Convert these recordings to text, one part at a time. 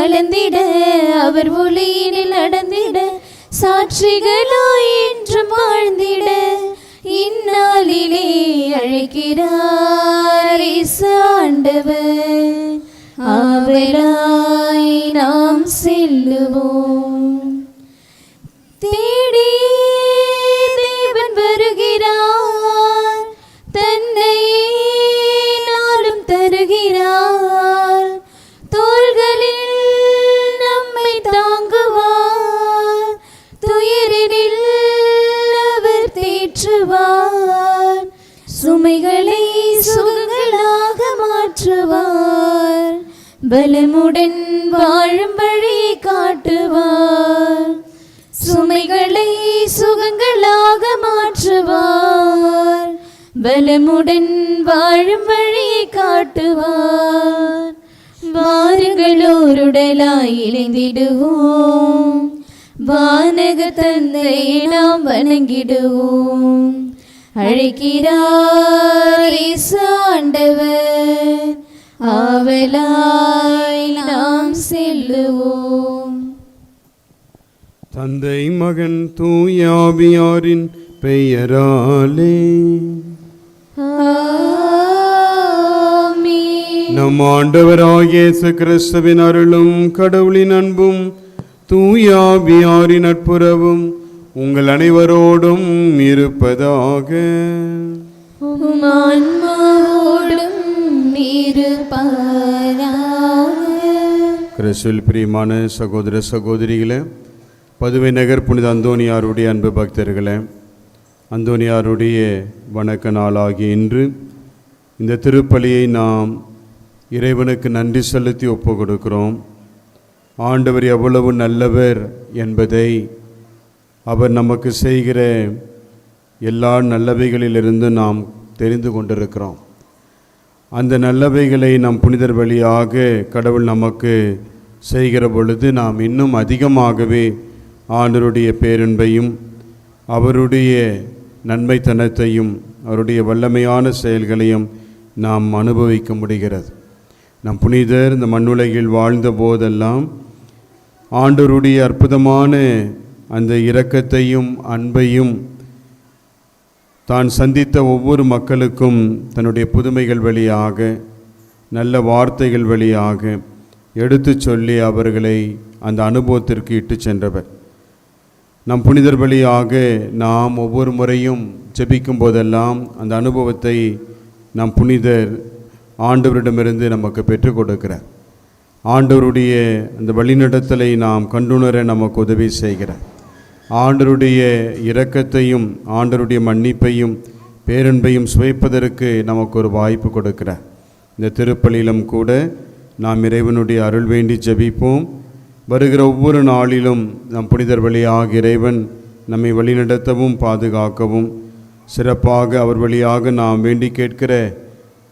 கலந்திட அவர் ஒளியினில் நடந்திட சாட்சிகளாய் என்றும் வாழ்ந்திட இந்நாளிலே அழைக்கிறார் இயேசு ஆண்டவர். ஆவலாய் நாம் செல்லுவோம். தேடி மாற்றுவார். சுமைகளை சுகங்களாக மாற்றுவார். பலமுடன் வாழும் வழி காட்டுவார். சுமைகளை சுகங்களாக மாற்றுவார். பலமுடன் வாழும் வழி காட்டுவார். வாருங்கள் ஓருடலாய் இணைந்திடுவோம். வானக தந்தை நாம் வணங்கிடுவோம். அழைக்கிறார் ஆண்டவர் ஆவலாய் நாம் செல்லுவோம். தந்தை மகன் தூயாவியாரின் பெயராலே. நம் ஆண்டவராகிய இயேசு கிறிஸ்துவின் அருளும் கடவுளின் அன்பும் தூயாவியாரின் நட்புறவும் உங்கள் அனைவரோடும் இருப்பதாக. கிறிஸ்துவில் பிரியமான சகோதர சகோதரிகளே பதுவை நகர் புனித அந்தோனியாருடைய அன்பு பக்தர்களே அந்தோனியாருடைய வணக்க நாளாகிய இன்று இந்த திருப்பலியை நாம் இறைவனுக்கு நன்றி செலுத்தி ஒப்பு கொடுக்கிறோம் ஆண்டவர் எவ்வளவு நல்லவர் என்பதை அவர் நமக்கு செய்கிற எல்லா நல்லவைகளிலிருந்து நாம் தெரிந்து கொண்டிருக்கிறோம். அந்த நல்லவைகளை நம் புனிதர் வழியாக கடவுள் நமக்கு செய்கிற பொழுது நாம் இன்னும் அதிகமாகவே ஆண்டருடைய பேரன்பையும் அவருடைய நன்மைத்தனத்தையும் அவருடைய வல்லமையான செயல்களையும் நாம் அனுபவிக்க முடிகிறது. நம் புனிதர் இந்த மண்ணுலகில் வாழ்ந்த போதெல்லாம் ஆண்டருடைய அற்புதமான அந்த இரக்கத்தையும் அன்பையும் தான் சந்தித்த ஒவ்வொரு மக்களுக்கும் தன்னுடைய புதுமைகள் வழியாக நல்ல வார்த்தைகள் வழியாக எடுத்துச் சொல்லி அவர்களை அந்த அனுபவத்திற்கு இட்டு சென்றவர். நம் புனிதர் வழியாக நாம் ஒவ்வொரு முறையும் ஜெபிக்கும் போதெல்லாம் அந்த அனுபவத்தை நம் புனிதர் ஆண்டவரிடமிருந்து நமக்கு பெற்றுக் கொடுக்கிறார். ஆண்டவருடைய அந்த வழிநடத்தலை நாம் கண்டுணர நமக்கு உதவி செய்கிறார். ஆண்டருடைய இரக்கத்தையும் ஆண்டருடைய மன்னிப்பையும் பேரன்பையும் சுவைப்பதற்கு நமக்கு ஒரு வாய்ப்பு கொடுக்கிறார் இந்த திருப்பலியிலும் கூட நாம் இறைவனுடைய அருள் வேண்டி ஜபிப்போம். வருகிற ஒவ்வொரு நாளிலும் நம் புனிதர் வழியாக இறைவன் நம்மை வழிநடத்தவும் பாதுகாக்கவும். சிறப்பாக அவர் வழியாக நாம் வேண்டி கேட்கிற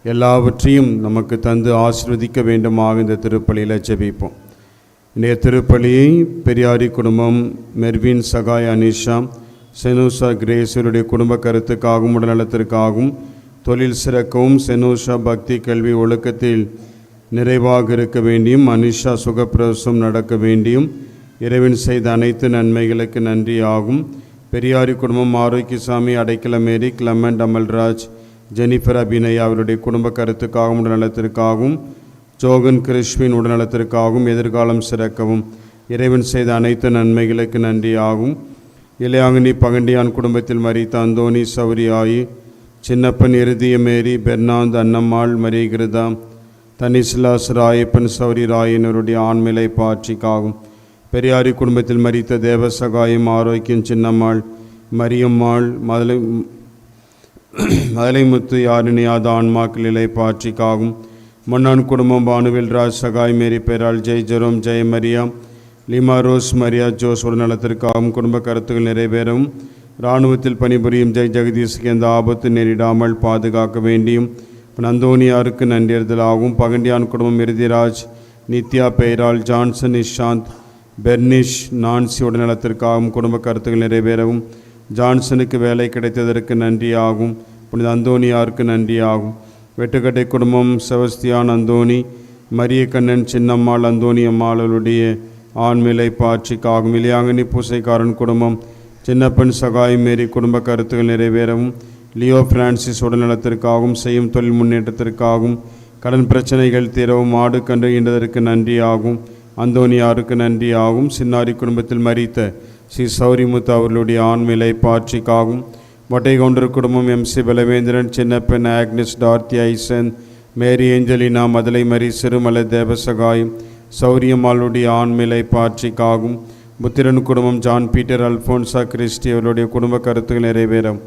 எல்லாவற்றையும் நமக்கு தந்து ஆசிர்வதிக்க வேண்டுமாக இந்த திருப்பலியில் ஜெபிப்போம். இன்றைய திருப்பலியை பெரியாரி குடும்பம் மெர்வின் சகாய் அனிஷா செனூஷா கிரேசருடைய குடும்ப கருத்துக்காகவும் உடல்நலத்திற்காகவும் தொழில் சிறக்கவும் செனூஷா பக்தி கல்வி ஒழுக்கத்தில் நிறைவாக இருக்க வேண்டியும் அனிஷா சுகப்பிரசம் நடக்க வேண்டியும் இறைவன் செய்த அனைத்து நன்மைகளுக்கு நன்றி ஆகும் பெரியாரி குடும்பம் ஆரோக்கியசாமி அடைக்கலமேரி கிளமண்ட் அமல்ராஜ் ஜெனிஃபர் அபிநயா அவருடைய குடும்ப கருத்துக்காகவும் உடல்நலத்திற்காகவும் ஜோகன் கிறிஸ்வின் உடல்நலத்திற்காகவும் எதிர்காலம் சிறக்கவும். இறைவன் செய்த அனைத்து நன்மைகளுக்கு நன்றி ஆகும் இளையாங்கினி பகண்டியான் குடும்பத்தில் மறித்த அந்தோனி சௌரி ஆயி சின்னப்பன் இறுதிய மேரி பெர்னாந்த் அன்னம்மாள் மரிகிருதா தனிஸ்லாஸ் ராயப்பன் சௌரி ராயினருடைய ஆண்மிலை பாட்சிக்காகும் பெரியாரி குடும்பத்தில் மறித்த தேவசகாயம் ஆரோக்கியம் சின்னம்மாள் மரியம்மாள் மதலை மதலைமுத்து யாரினியாத ஆன்மாக்கள் இலை பாட்சிக்காகும் மன்னான் குடும்பம் பானுவில் ராஜ் சகாய் மேரி பேரால் Jai Jerome Jaya Maria Lima Rose Maria Jose உடல்நலத்திற்காகவும் குடும்ப கருத்துக்கள் நிறைவேறவும் இராணுவத்தில் பணிபுரியும் ஜெய் ஜெகதீஷுக்கு எந்த ஆபத்து நேரிடாமல் பாதுகாக்க வேண்டியும் நந்தோனியாருக்கு நன்றியறுதலாகவும் பகண்டியான் குடும்பம் இறுதிராஜ் நித்யா பெயரால் ஜான்சன் நிஷாந்த் பெர்னிஷ் நான்சி உடல்நலத்திற்காகவும் குடும்ப கருத்துக்கள் நிறைவேறவும். ஜான்சனுக்கு வேலை கிடைத்ததற்கு நன்றியாகும் புனித அந்தோனியாருக்கு நன்றியாகும். வெட்டுக்கட்டை குடும்பம் செவஸ்தியான் அந்தோனி மரிய கண்ணன் சின்னம்மாள் அந்தோணி அம்மாளுடைய ஆண்மிலை பாட்சிக்காகும் இளையாங்கனி பூசைக்காரன் குடும்பம் சின்னப்பன் சகாயம் மேரி குடும்ப கருத்துகள் நிறைவேறவும். லியோ பிரான்சிஸ் உடல்நலத்திற்காகவும் செய்யும் தொழில் முன்னேற்றத்திற்காகவும் கடன் பிரச்சனைகள் தீரவும் ஆடு கன்று ஈன்றதற்கு நன்றியாகும் அந்தோனியாருக்கு நன்றியாகும். சின்னாரி குடும்பத்தில் மறித்த ஸ்ரீ சௌரிமுத்து அவர்களுடைய ஆண்மிலை பாட்சிக்காகும் மொட்டை குடும்பம் M C Palavendran Chinnappen Agnes Dorothy ஐசன் மேரி ஏஞ்சலினா மதுளை மரி சிறுமலை தேவசகாயம் சௌரியம்மாளுடைய ஆண்மிலை பாட்சிக்காகும் புத்திரன் குடும்பம் ஜான் பீட்டர் அல்போன்சா கிறிஸ்டி அவருடைய குடும்ப கருத்துக்கள் நிறைவேறும்.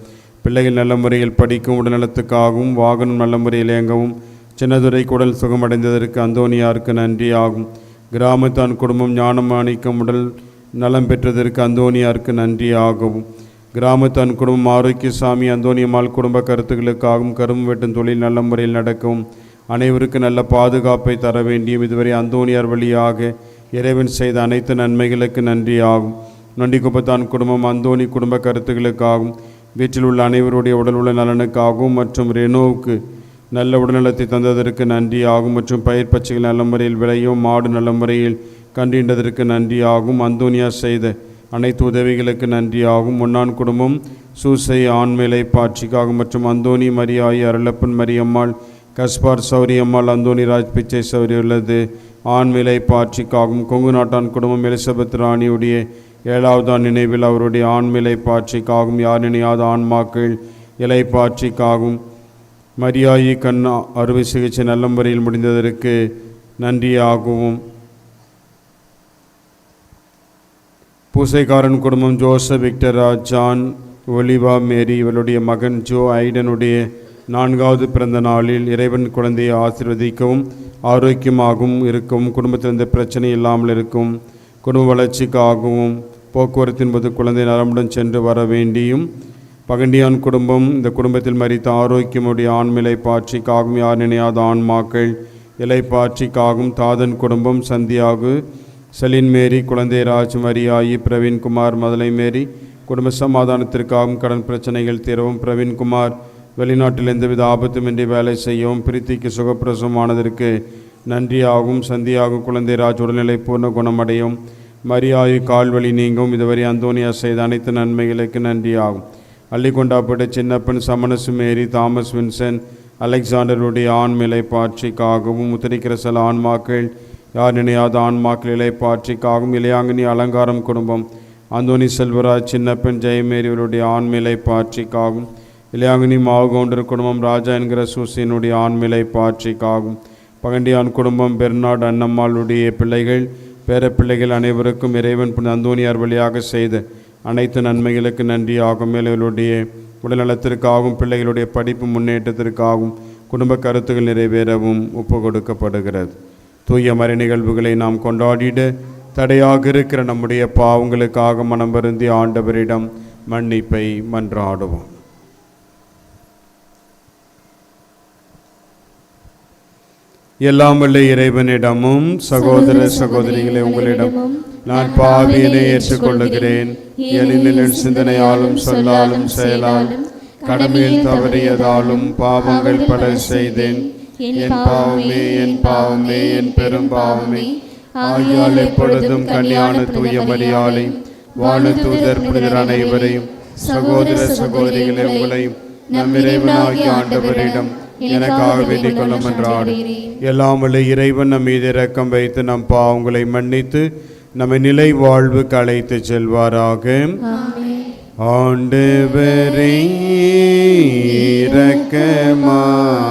பிள்ளைகள் நல்ல முறையில் படிக்கும் உடல்நலத்துக்காகவும் வாகனம் நல்ல முறையில் இயங்கவும். சின்னதுரை குடல் சுகமடைந்ததற்கு அந்தோனியாருக்கு நன்றி ஆகும். கிராமத்தான் குடும்பம் ஞானம் அணிக்கும் உடல் நலம் பெற்றதற்கு அந்தோனியாருக்கு நன்றி ஆகவும். கிராமத்தான் குடும்பம் ஆரோக்கியசாமி அந்தோனியம்மாள் குடும்ப கருத்துக்களுக்காகவும் கரும்பு வெட்டும் தொழில் நல்ல முறையில் நடக்கும் அனைவருக்கு நல்ல பாதுகாப்பை தர வேண்டியும் இதுவரை அந்தோனியார் வழியாக இறைவன் செய்த அனைத்து நன்மைகளுக்கு நன்றி ஆகும் நொண்டிக்குப்பத்தான் குடும்பம் அந்தோனி குடும்ப கருத்துக்களுக்காகவும் வீட்டில் உள்ள அனைவருடைய உடல் உள்ள நலனுக்காகவும் மற்றும் ரெனோவுக்கு நல்ல உடல்நலத்தை தந்ததற்கு நன்றி ஆகும் மற்றும் பயிர் பச்சைகள் நல்ல முறையில் விளையும் மாடு நல்ல முறையில் கண்டின்றதற்கு நன்றி ஆகும் அந்தோனியா செய்த அனைத்து உதவிகளுக்கு நன்றியாகும். முன்னான் குடும்பம் சூசை ஆண்மேலை பாட்சிக்காகும் மற்றும் Anthony Mariyai Arulappan Mariyammal Gaspar Souriyammal Anthony Raj Pichai Sowri உள்ளது. ஆண்விலை பாட்சிக்காகும் கொங்கு நாட்டான் குடும்பம் எலிசபெத் ராணியுடைய ஏழாவதாம் நினைவில் அவருடைய ஆண்மிலை பாட்சிக்காகும் யார் நினையாத ஆன்மாக்கள் இலை பாட்சிக்காகும் மரியாயி கண் அறுவை சிகிச்சை நல்ல முறையில் முடிந்ததற்கு நன்றியாகவும். பூசைக்காரன் குடும்பம் ஜோசப் விக்டரா ஜான் ஒலிவா மேரி இவளுடைய மகன் ஜோ ஐடனுடைய நான்காவது பிறந்த நாளில் இறைவன் குழந்தையை ஆசிர்வதிக்கவும் ஆரோக்கியமாகவும் இருக்கவும் குடும்பத்தில் எந்த பிரச்சனை இல்லாமல் இருக்கும். குடும்ப வளர்ச்சிக்காகவும் போக்குவரத்தின் போது குழந்தை நலமுடன் சென்று வர வேண்டியும் பகண்டியான் குடும்பம் இந்த குடும்பத்தில் மறித்த ஆரோக்கியமுடைய ஆண்மிலை பாட்சிக்காகவும் யார் நினையாத ஆன்மாக்கள் இலை பாட்சிக்காகவும் தாதன் குடும்பம் சந்தியாகு செலின் மேரி குழந்தை ராஜ் மரியாயி பிரவீன்குமார் மதலை மேரி. குடும்ப சமாதானத்திற்காகவும் கடன் பிரச்சனைகள் தீரவும் பிரவீன்குமார் வெளிநாட்டில் எந்தவித ஆபத்துமின்றி வேலை செய்யவும் பிரீத்திக்கு சுகப்பிரசவமானதற்கு நன்றியாகவும் சந்தியாகும் குழந்தை ராஜ் உடல்நிலை பூர்ண குணமடையும். மரியாயு கால்வழி நீங்கும் இதுவரை அந்தோனியா செய்த அனைத்து நன்மைகளுக்கு நன்றியாகும். அள்ளிக்கொண்டாப்பட்ட சின்னப்பன் சமணசு மேரி தாமஸ் வின்சன் அலெக்சாண்டருடைய ஆண்மிலை பாட்சிக்காகவும் முத்திரிக்கிற சில ஆன்மாக்கள் யார் நினையாத ஆன்மாக்கள் இலை பாட்சிக்காகவும் இளையாங்கனி அலங்காரம் குடும்பம். அந்தோனி செல்வராஜ் சின்னப்பன் ஜெயமேரிவருடைய ஆண்மிலை பாட்சிக்காகும் இளையாங்கனி மாவுகவுண்டர் குடும்பம் ராஜா என்கிற சூசியனுடைய ஆண்மிலை பாட்சிக்காகும் பகண்டியான் குடும்பம் பெர்னாட் அன்னம்மாளுடைய பிள்ளைகள் பேரப்பிள்ளைகள் அனைவருக்கும் இறைவன் புனித அந்தோனியார் வழியாக செய்த அனைத்து நன்மைகளுக்கு நன்றி ஆகும் உடல்நலத்திற்காகவும் பிள்ளைகளுடைய படிப்பு முன்னேற்றத்திற்காகவும் குடும்ப கருத்துகள் நிறைவேறவும் ஒப்பு கொடுக்கப்படுகிறது. தூய மறை நிகழ்வுகளை நாம் கொண்டாடிட தடையாக இருக்கிற நம்முடைய பாவங்களுக்காக மனம் வருந்தி ஆண்டவரிடம் மன்னிப்பை மன்றாடுவோம். எல்லாம் இறைவனிடமும் சகோதர சகோதரிகளை உங்களிடம் நான் பாவியனை ஏற்றுக்கொள்ளுகிறேன். எனில் சிந்தனையாலும் சொல்லாலும் செயலாலும் கடமையில் தவறியதாலும் பாவங்கள் பல செய்தேன். என் பாவமே என் பாவமே என் பெரும் பாவமே. ஆகியால் எப்பொழுதும் கன்னியான தூய மரியாதை வாழ தூதர் புனிதர் அனைவரையும் சகோதர சகோதரிகளை உங்களையும் நம் இறைவனாகிய ஆண்டவரிடம் எனக்காக வேண்டிக் கொள்ளும் என்றாடு எல்லாம் வல்ல இறைவன் நம் மீது இரக்கம் வைத்து நம் பாவங்களை மன்னித்து நம்மை நிலை வாழ்வுக்கு அழைத்து செல்வாராக. ஆண்டவரே இரக்கமாயிரும்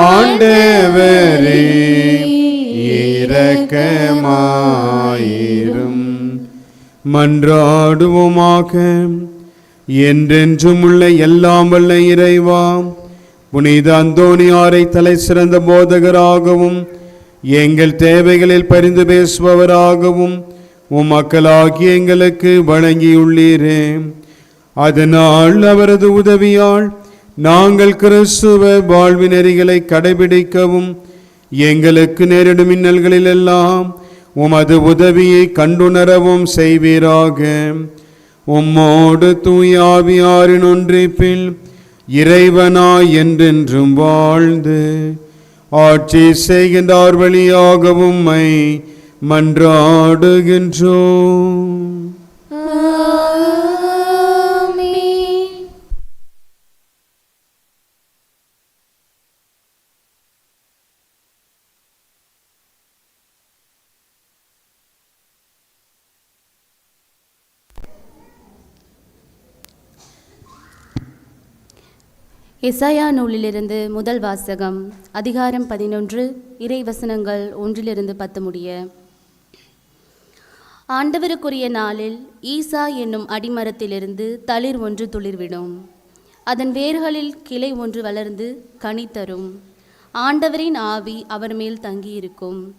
ஆண்டவரே இரக்கமாயிரும். மன்றாடுவோமாக என்றென்றும் உள்ள எல்லாம் வல்ல இறைவா புனித அந்தோணியாரை தலை சிறந்த போதகராகவும் எங்கள் தேவைகளில் பரிந்து பேசுபவராகவும் உம் மக்களாகிய எங்களுக்கு வழங்கியுள்ளீரே. அதனால் அவரது உதவியால் நாங்கள் கிறிஸ்துவ வாழ்வு நெறிகளை கடைபிடிக்கவும் எங்களுக்கு நேரிடும் மின்னல்களிலெல்லாம் உமது உதவியை கண்டுணரவும் செய்வீராக. உம்மோடு தூயாவியாரின் ஒன்றிப்பில் இறைவனாய் என்றென்றும் வாழ்ந்து ஆட்சி செய்கின்றார் வழியாகவும் மை மன்றாடுகின்றோம். எசாயா நூலிலிருந்து முதல் வாசகம் அதிகாரம் பதினொன்று இறைவசனங்கள் ஒன்றிலிருந்து பத்து முடிய. ஆண்டவருக்குரிய நாளில் ஈசா என்னும் அடிமரத்திலிருந்து தளிர் ஒன்று துளிர்விடும். அதன் வேர்களில் கிளை ஒன்று வளர்ந்து கனி தரும். ஆண்டவரின் ஆவி அவர் மேல் தங்கியிருக்கும்.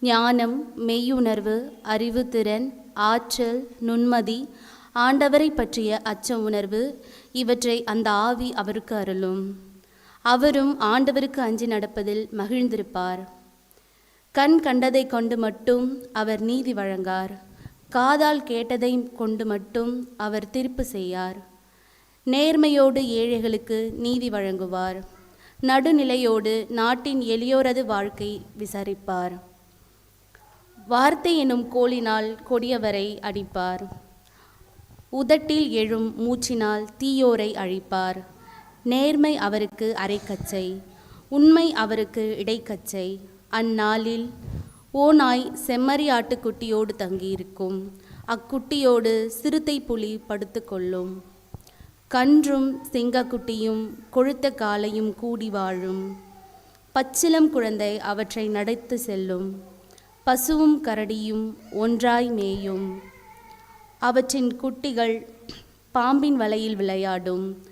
ஞானம் மெய்யுணர்வு அறிவுத்திறன் ஆற்றல் நுண்மதி ஆண்டவரை பற்றிய அச்ச உணர்வு இவற்றை அந்த ஆவி அவருக்கு அருளும். அவரும் ஆண்டவருக்கு அஞ்சி நடப்பதில் மகிழ்ந்திருப்பார். கண் கண்டதை கொண்டு மட்டும் அவர் நீதி வழங்கார். காதால் கேட்டதை கொண்டு மட்டும் அவர் தீர்ப்பு செய்யார். நேர்மையோடு ஏழைகளுக்கு நீதி வழங்குவார். நடுநிலையோடு நாட்டின் எளியோரது வாழ்க்கை விசாரிப்பார். வார்த்தை எனும் கோலினால் கொடியவரை அடிப்பார். உதட்டில் எழும் மூச்சினால் தீயோரை அழிப்பார். நேர்மை அவருக்கு அரைக்கச்சை உண்மை அவருக்கு இடைக்கச்சை. அந்நாளில் ஓநாய் செம்மறி ஆட்டுக்குட்டியோடு தங்கியிருக்கும். அக்குட்டியோடு சிறுத்தை புலி படுத்துக்கொள்ளும் கன்றும் சிங்கக்குட்டியும் கொழுத்த காலையும் கூடி வாழும். பச்சிலம் குழந்தை அவற்றை நடத்து செல்லும். பசுவும் கரடியும் ஒன்றாய் மேயும். அவற்றின் குட்டிகள் பாம்பின் வலையில் விளையாடும்.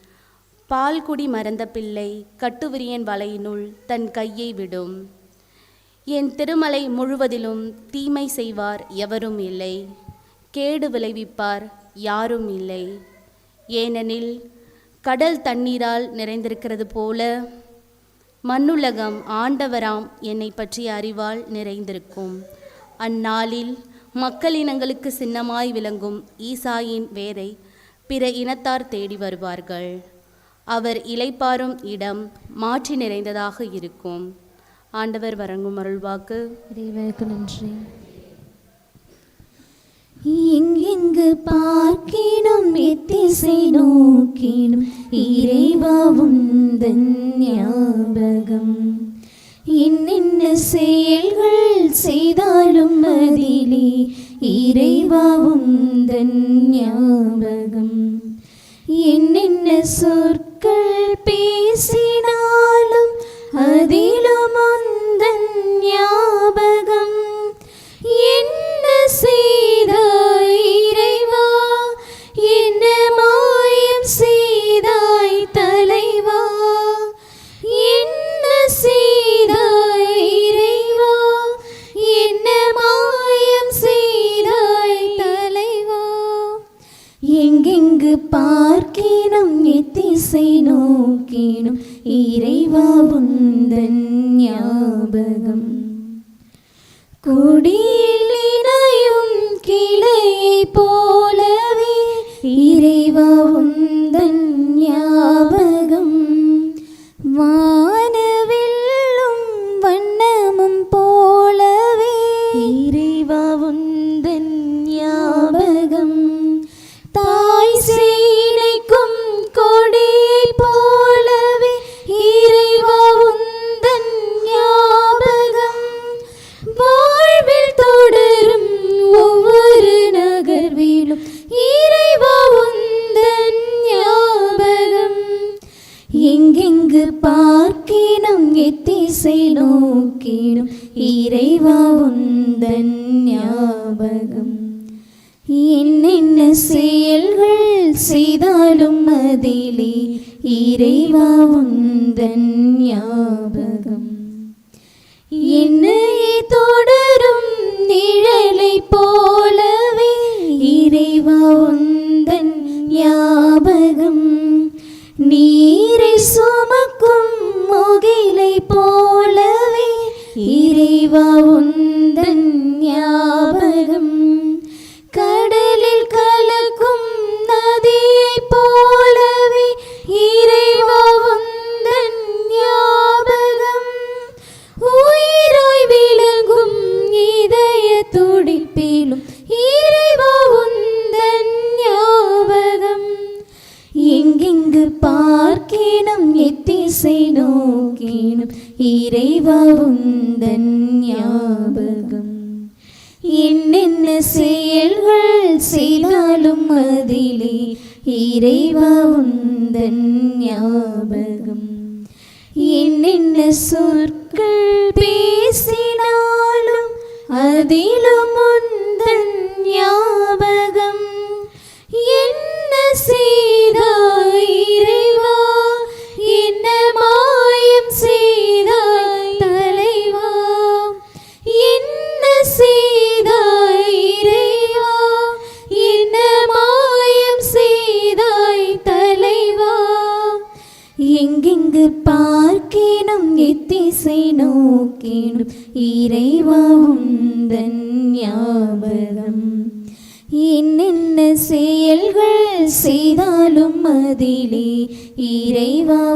பால்குடி மறந்த பிள்ளை கட்டுவிரியன் வலையினுள் தன் கையை விடும். என் திருமலை முழுவதிலும் தீமை செய்வார் எவரும் இல்லை. கேடு விளைவிப்பார் யாரும் இல்லை. ஏனெனில் கடல் தண்ணீரால் நிறைந்திருக்கிறது போல மண்ணுலகம் ஆண்டவராம் என்னை பற்றிய அறிவால் நிறைந்திருக்கும். அந்நாளில் மக்களினங்களுக்கு சின்னமாய் விளங்கும் ஈசாயின் வேரை பிற இனத்தார் தேடி வருவார்கள். அவர் இலைப்பாரும் இடம் மாற்றி நிறைந்ததாக இருக்கும். ஆண்டவர் வழங்கும் அருள்வாக்கு. இறைவனுக்கு நன்றி. எங்கெங்கு பார்க்கினும் எத்திசை நோக்கினும் இறைவாவும் உந்தன் ஞாபகம். என்னென்ன செயல்கள் செய்தாலும் அதிலே இறைவா உந்தன் ஞாபகம் என்னென்ன சொற்கள் கொடியில் கிளை போலவே இறைவாவும் எங்கெங்கு பார்க்கினும் எத்திசை நோக்கினும் இறைவா உந்தன் ஞாபகம். என்னென்ன செயல்கள் செய்தாலும் அதிலே இறைவா உந்தன் ஞாபகம். என்னையே தொடரும் நிழலை போலவே இறைவா உந்தன் ஞாபகம். நீரை சுமக்கும் முகிலை போலவே இறைவா உன் சொற்கள் பேசினாலும் அதே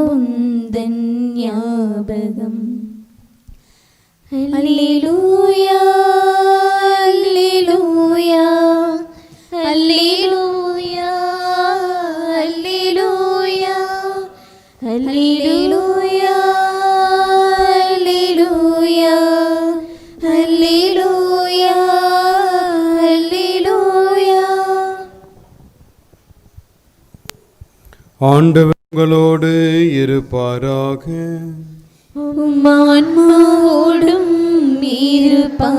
இறைவா உந்தன் ஞாபகம் அல்லேலூயா அல்லேலூயா அல்லேலூயா அல்லேலூயா அல்லேலூயா அல்லேலூயா அல்லேலூயா அல்லேலூயா ஆண்டவர் உங்களோடு இருப்பாராக. உம்மான்மாவோடும் இருப்பாராக.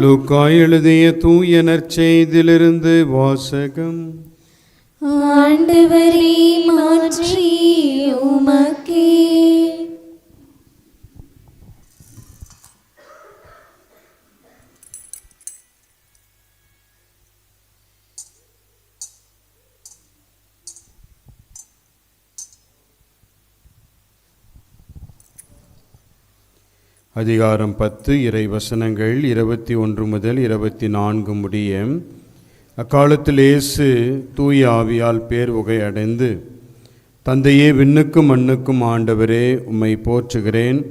லூக்கா எழுதிய தூய நற்செய்தியிலிருந்து வாசகம். ஆண்டவரே மாற்றி உமக்கே. அதிகாரம் பத்து இறை வசனங்கள் இருபத்தி ஒன்று முதல் இருபத்தி நான்கு முடிய. அக்காலத்தில் இயேசு தூய ஆவியால் பேர் உகை அடைந்து தந்தையே விண்ணுக்கும் மண்ணுக்கும் ஆண்டவரே உம்மை போற்றுகிறேன்.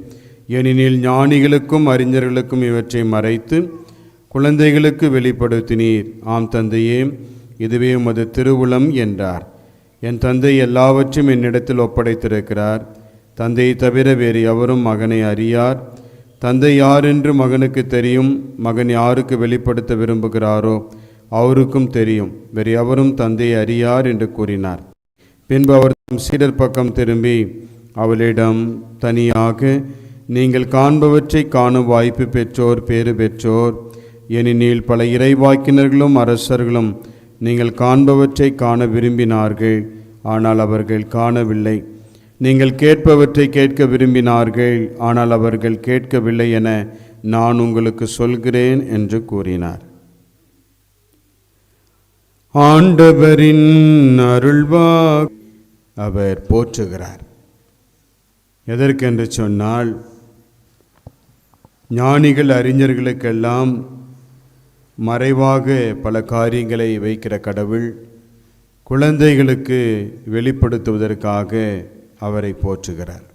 ஏனெனில் ஞானிகளுக்கும் அறிஞர்களுக்கும் இவற்றை மறைத்து குழந்தைகளுக்கு வெளிப்படுத்தினீர். ஆம் தந்தையே இதுவே உமது திருவுளம் என்றார். என் தந்தை எல்லாவற்றையும் என்னிடத்தில் ஒப்படைத்திருக்கிறார். தந்தையை தவிர வேறு எவரும் மகனை அறியார். தந்தை யார் என்று மகனுக்கு தெரியும்? மகன் யாருக்கு வெளிப்படுத்த விரும்புகிறாரோ அவருக்கும் தெரியும். வேறு எவரும் தந்தையை அறியார் என்று கூறினார். பின்பு அவர் தம் சீடர் பக்கம் திரும்பி அவளிடம் தனியாக நீங்கள் காண்பவற்றை காணும் வாய்ப்பு பெற்றோர் பேறு பெற்றோர். எனினில் பல இறைவாக்கினர்களும் அரசர்களும் நீங்கள் காண்பவற்றை காண விரும்பினார்கள். ஆனால் அவர்கள் காணவில்லை. நீங்கள் கேட்பவற்றை கேட்க விரும்பினார்கள் ஆனால் அவர்கள் கேட்கவில்லை என நான் உங்களுக்கு சொல்கிறேன் என்று கூறினார். ஆண்டவரின் அருள்வா அவர் போற்றுகிறார். எதற்கென்று சொன்னால் ஞானிகள் அறிஞர்களுக்கெல்லாம் மறைவாக பல காரியங்களை வைக்கிற கடவுள் குழந்தைகளுக்கு வெளிப்படுத்துவதற்காக அவரை போற்றுகிறார்.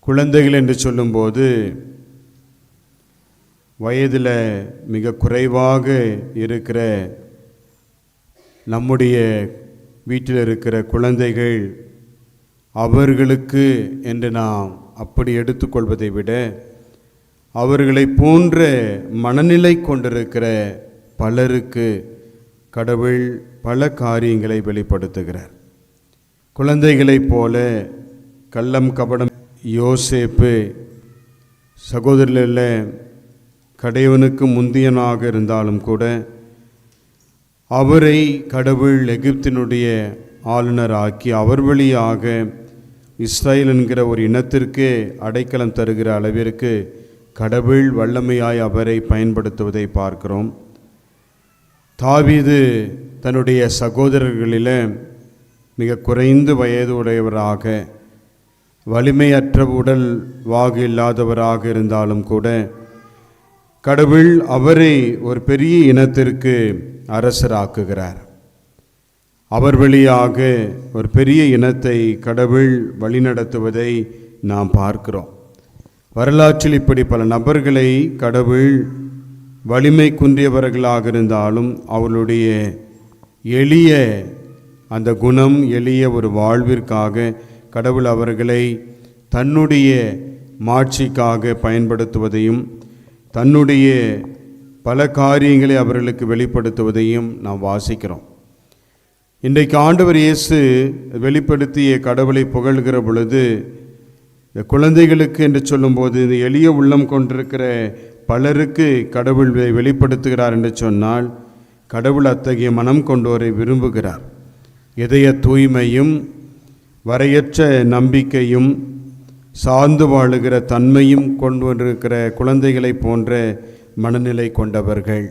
குழந்தைகள் என்று சொல்லும்போது வயதில் மிக குறைவாக இருக்கிற நம்முடைய வீட்டில் இருக்கிற குழந்தைகள் அவர்களுக்கு என்று நாம் அப்படி எடுத்துக்கொள்வதை விட அவர்களை போன்ற மனநிலை கொண்டிருக்கிற பலருக்கு கடவுள் பல காரியங்களை வெளிப்படுத்துகிறார். குழந்தைகளைப் போல கள்ளம் கபடம் யோசேப்பு சகோதரர்களில் கடையவனுக்கு முந்தியனாக இருந்தாலும் கூட அவரை கடவுள் எகிப்தினுடைய ஆளுநராக்கி அவர் வழியாக இஸ்ரேல் என்கிற ஒரு இனத்திற்கு அடைக்கலம் தருகிற அளவிற்கு கடவுள் வல்லமையாய் அவரை பயன்படுத்துவதை பார்க்கிறோம். தாவீது தன்னுடைய சகோதரர்களில் மிக குறைந்து வயது உடையவராக வலிமையற்ற உடல் வாகு இல்லாதவராக இருந்தாலும் கூட கடவுள் அவரை ஒரு பெரிய இனத்திற்கு அரசராக்குகிறார். அவர் வழியாக ஒரு பெரிய இனத்தை கடவுள் வழிநடத்துவதை நாம் பார்க்கிறோம். வரலாற்றில் இப்படி பல நபர்களை கடவுள் வலிமை குன்றியவர்களாக இருந்தாலும் அவர்களுடைய எளிய அந்த குணம் எளிய ஒரு வாழ்விற்காக கடவுள் அவர்களை தன்னுடைய மாட்சிக்காக பயன்படுத்துவதையும் தன்னுடைய பல காரியங்களை அவர்களுக்கு வெளிப்படுத்துவதையும் நாம் வாசிக்கிறோம். இன்றைக்கு ஆண்டவர் இயேசு வெளிப்படுத்திய கடவுளை புகழ்கிற பொழுது இந்த குழந்தைகளுக்கு என்று சொல்லும்போது இந்த எளிய உள்ளம் கொண்டிருக்கிற பலருக்கு கடவுள் வெளிப்படுத்துகிறார் என்று சொன்னால் கடவுள் அத்தகைய மனம் கொண்டோரை விரும்புகிறார். இதய தூய்மையும் வரையற்ற நம்பிக்கையும் சார்ந்து வாழுகிற தன்மையும் கொண்டு வந்திருக்கிற குழந்தைகளைப் போன்ற மனநிலை கொண்டவர்கள்.